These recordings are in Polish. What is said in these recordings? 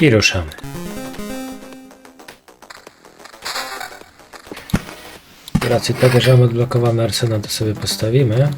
I ruszamy. Z racji tego, że mam odblokowany arsenał, to sobie postawimy.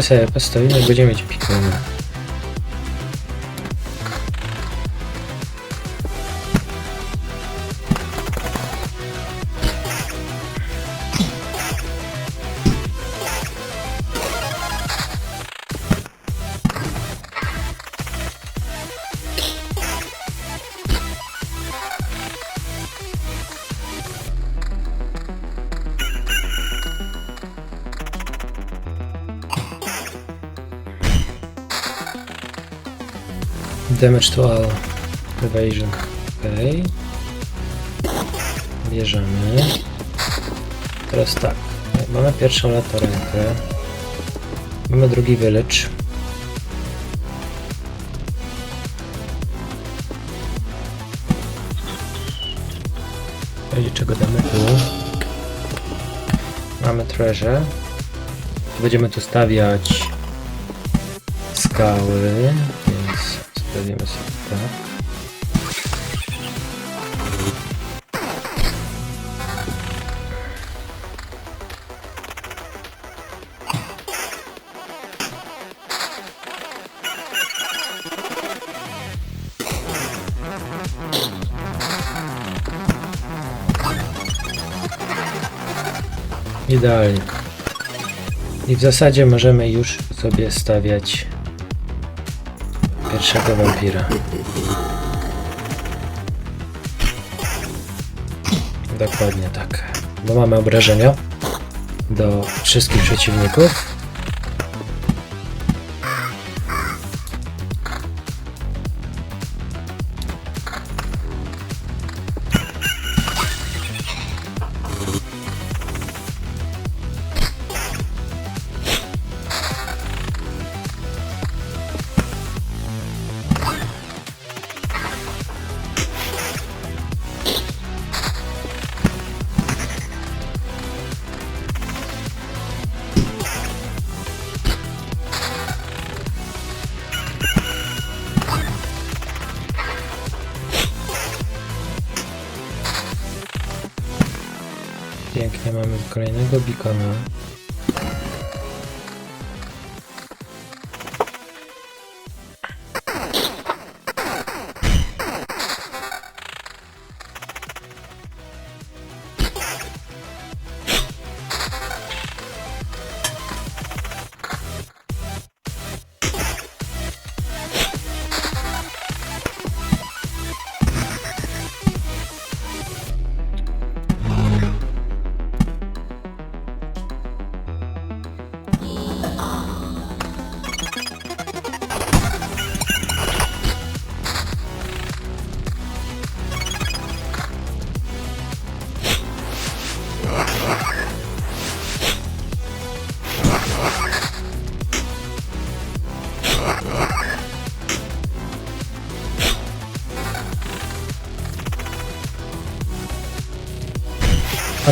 Sobie postawimy i będziemy mieć pikony. Damage to all. Evasion. Okej. Bierzemy. Teraz tak. Mamy pierwszą latarkę. Mamy drugi wylecz. W razie czego damy tu. Mamy treasure. Będziemy tu stawiać skały, stawimy sobie tak. Idealnie. I w zasadzie możemy już sobie stawiać pierwszego wampira. Dokładnie tak. Bo mamy obrażenia do wszystkich przeciwników. Kolejnego bikona.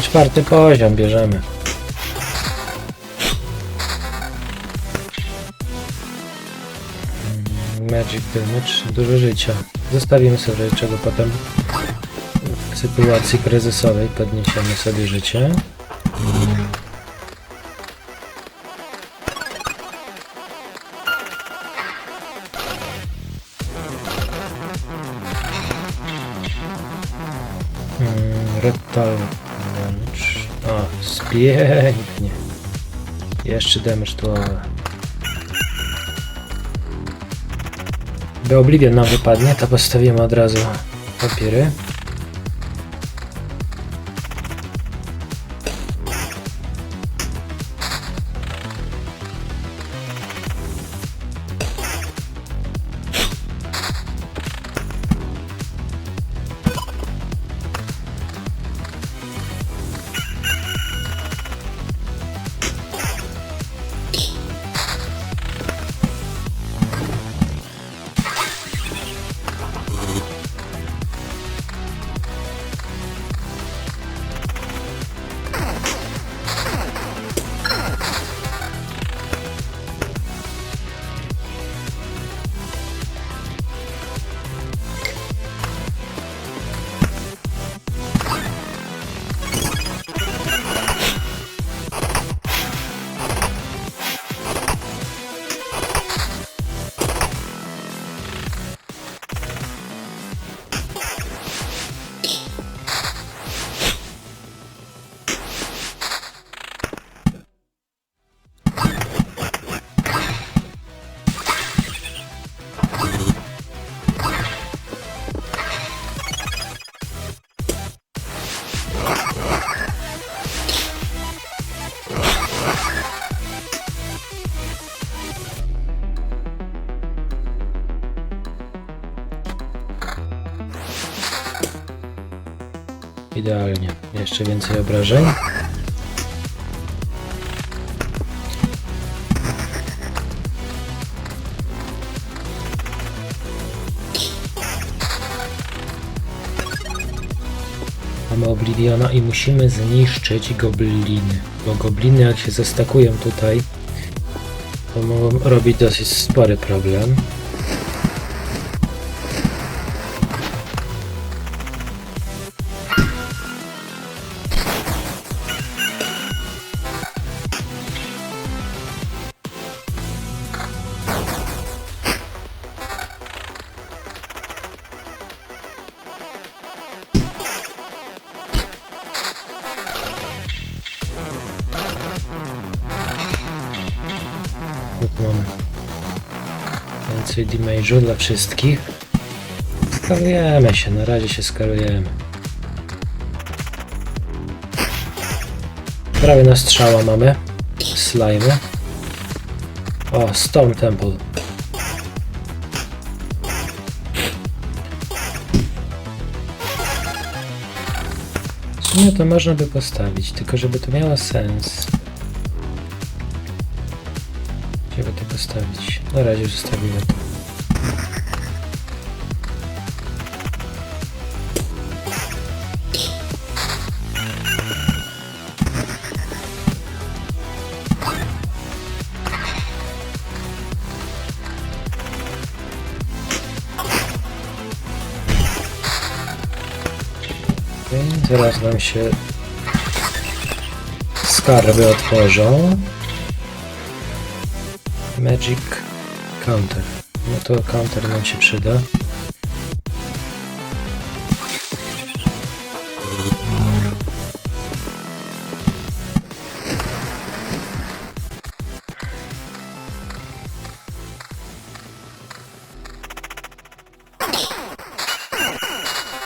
A czwarty poziom bierzemy. Magic damage, dużo życia. Zostawimy sobie czego potem w sytuacji kryzysowej podniesiemy sobie życie. Mm, Reptile damage. Pięknie. Jeszcze damage tu. By Oblivion nam wypadnie, to postawimy od razu papiery. Idealnie. Jeszcze więcej obrażeń. Mamy Obliviona i musimy zniszczyć gobliny. Bo gobliny jak się zestakują tutaj, to mogą robić dosyć spory problem. Mamy więcej damage'u dla wszystkich. Skalujemy się, na razie się skalujemy. Prawie na strzała mamy. Slimy. O, Stone Temple. W sumie to można by postawić, tylko żeby to miało sens. Postawić? Na razie zostawimy to. Zaraz nam się skarby otworzą. Magic Counter. No to counter nam się przyda.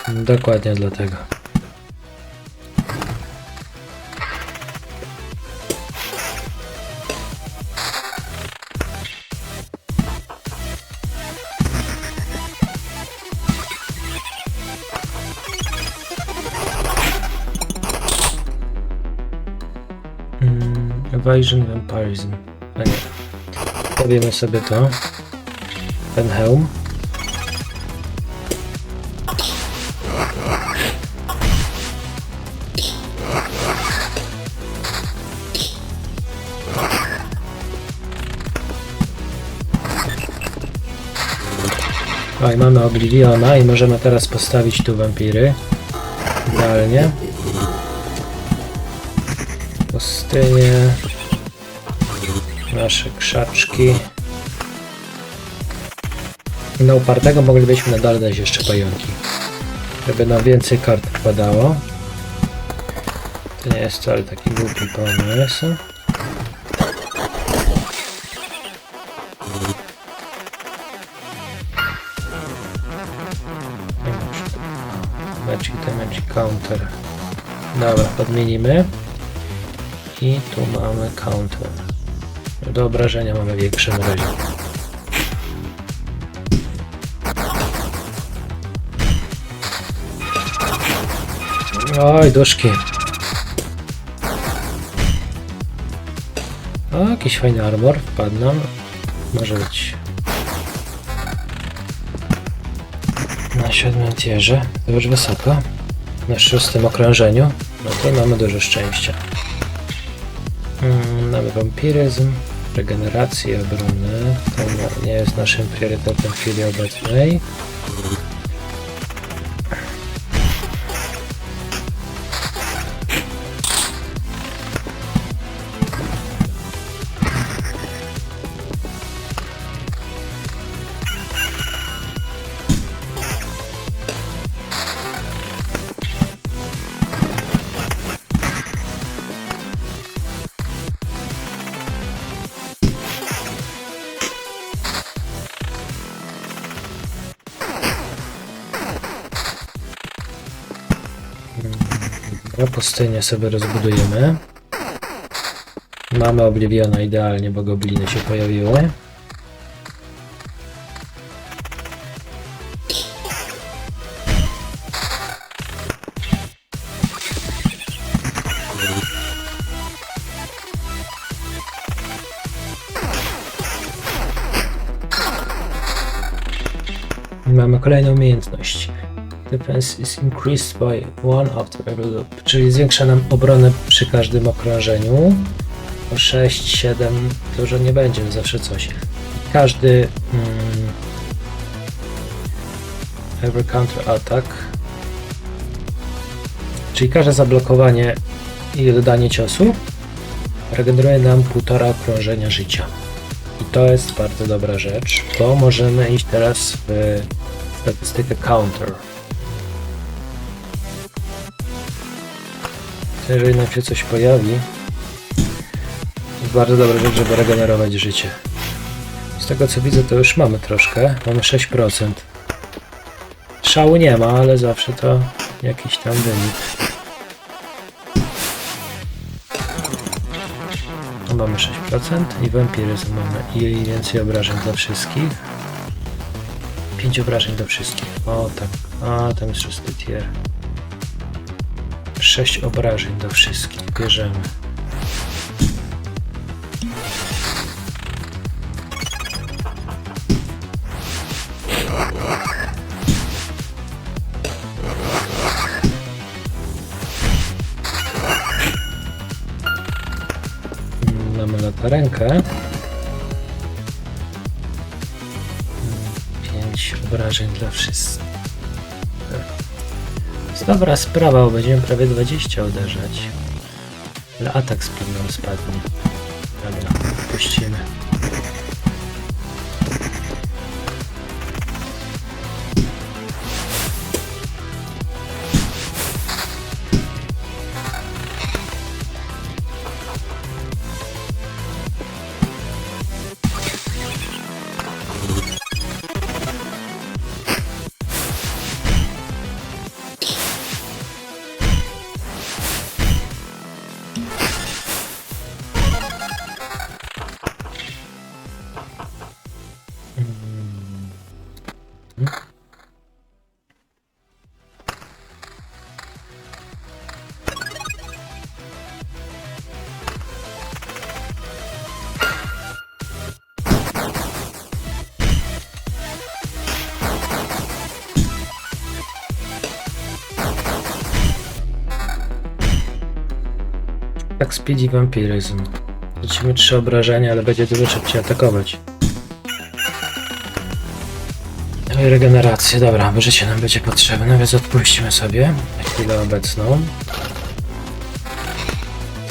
Dokładnie dlatego. Evasion Vampirism. A nie. Powiemy sobie to. Ten hełm. O, i mamy Obliviona i możemy teraz postawić tu wampiry. Idealnie. Pustynie. Nasze krzaczki. I na upartego moglibyśmy nadal dać jeszcze pająki. Żeby nam więcej kart wpadało. To nie jest wcale taki głupi pomysł. Magic damage counter. Dobra, podmienimy. I tu mamy counter. Do obrażenia mamy większe na razie. Oj, duszki. O, jakiś fajny armor wpadł nam. Może być. Na siódmym tierze. To już wysoko. Na szóstym okrążeniu. No to mamy dużo szczęścia. Mm, mamy wampiryzm, regenerację obrony. To nie- jest naszym priorytetem w chwili obecnej. Pustynię sobie rozbudujemy. Mamy Obliviona idealnie, bo gobliny się pojawiły. Mamy kolejną umiejętność. Defense is increased by one after every loop, czyli zwiększa nam obronę przy każdym okrążeniu. O 6, 7, dużo nie będzie, zawsze coś. Każdy mm, every counter attack, czyli każde zablokowanie i dodanie ciosu regeneruje nam półtora okrążenia życia. I to jest bardzo dobra rzecz, bo możemy iść teraz w statystykę counter. Jeżeli nam się coś pojawi, to bardzo dobra rzecz, żeby regenerować życie. Z tego co widzę, to już mamy troszkę. Mamy 6%. Szału nie ma, ale zawsze to jakiś tam wynik. No mamy 6% i wampiryzm mamy i więcej obrażeń dla wszystkich. 5 obrażeń dla wszystkich. O tak. A, tam jest szósty tier. 6 obrażeń do wszystkich. Bierzemy. Mamy latarenkę. 5 obrażeń dla wszystkich. Dobra sprawa, bo będziemy prawie 20 uderzać. Ale atak z spadnie. Dobra, puścimy. Speedy vampiryzm. Lecimy trzy obrażenia, ale będzie dużo szybciej atakować. No regenerację, dobra, bo życie nam będzie potrzebne, więc odpuścimy sobie na chwilę obecną.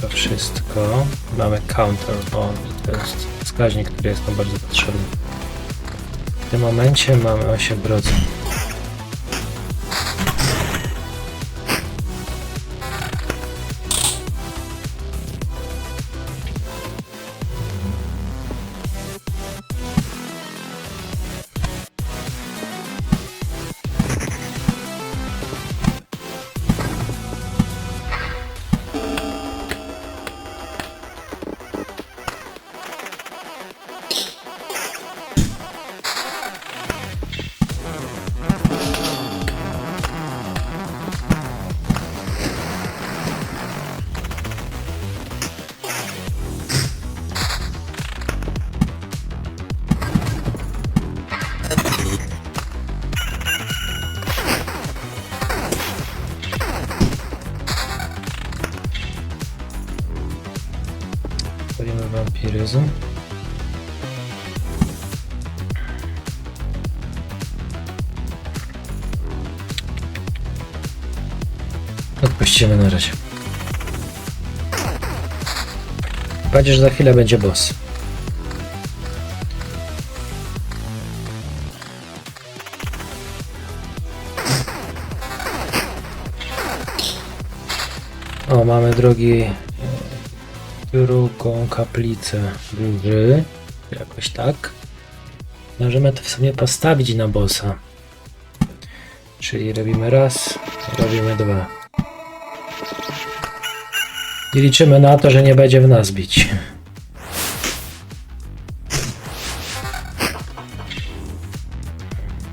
To wszystko. Mamy counter i to jest wskaźnik, który jest nam bardzo potrzebny. W tym momencie mamy 8%. Odpuścimy na razie. Będzie, że za chwilę będzie boss. O, mamy drogi e, drugą kaplicę góry. Jakoś tak. Możemy to w sumie postawić na bossa. Czyli robimy raz, robimy dwa. I liczymy na to, że nie będzie w nas bić.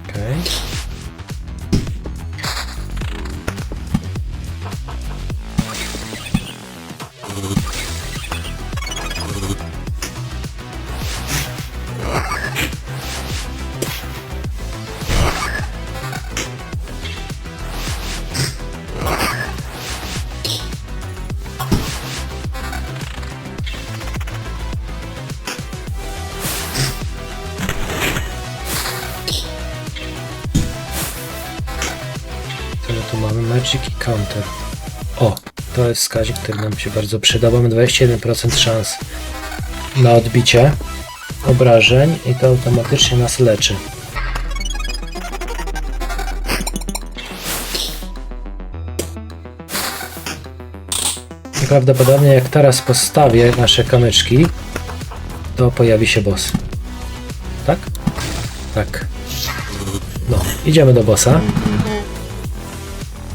Okej. Jest wskaźnik, który nam się bardzo przyda. Mamy 21% szans na odbicie obrażeń i to automatycznie nas leczy. I prawdopodobnie jak teraz postawię nasze kamyczki, to pojawi się boss. Tak? Tak. No, idziemy do bossa.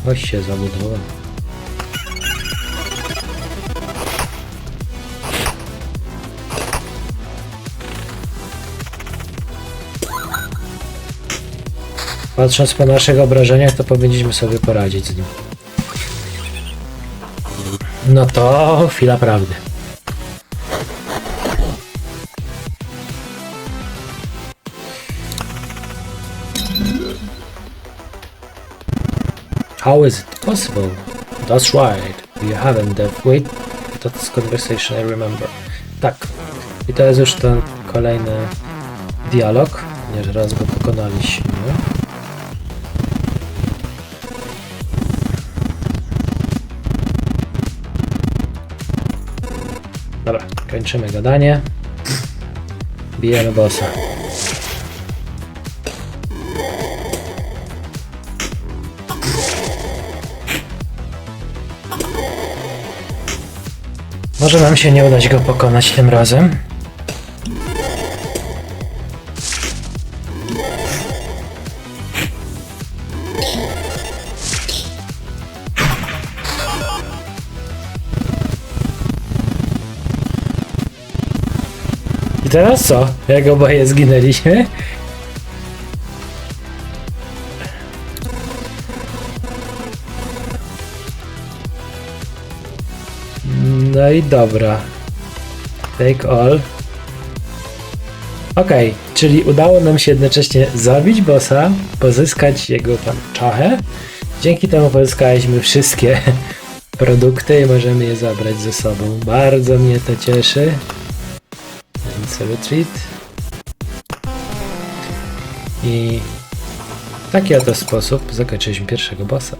Weź się zabudował. Patrząc po naszych obrażeniach, to powinniśmy sobie poradzić z nim. No to chwila prawdy. How is it possible? That's right. You haven't that wait. That's conversation I remember. Tak. I to jest już ten kolejny dialog. Nie raz go pokonaliśmy. Dobra, kończymy gadanie. Bijemy bossa. Może nam się nie udać go pokonać tym razem. Co? Jak oboje zginęliśmy? No i dobra. Take all. Okej, czyli udało nam się jednocześnie zabić bossa, pozyskać jego tam czachę. Dzięki temu pozyskaliśmy wszystkie produkty i możemy je zabrać ze sobą. Bardzo mnie to cieszy. Retreat. I w taki oto sposób zakończyliśmy pierwszego bossa.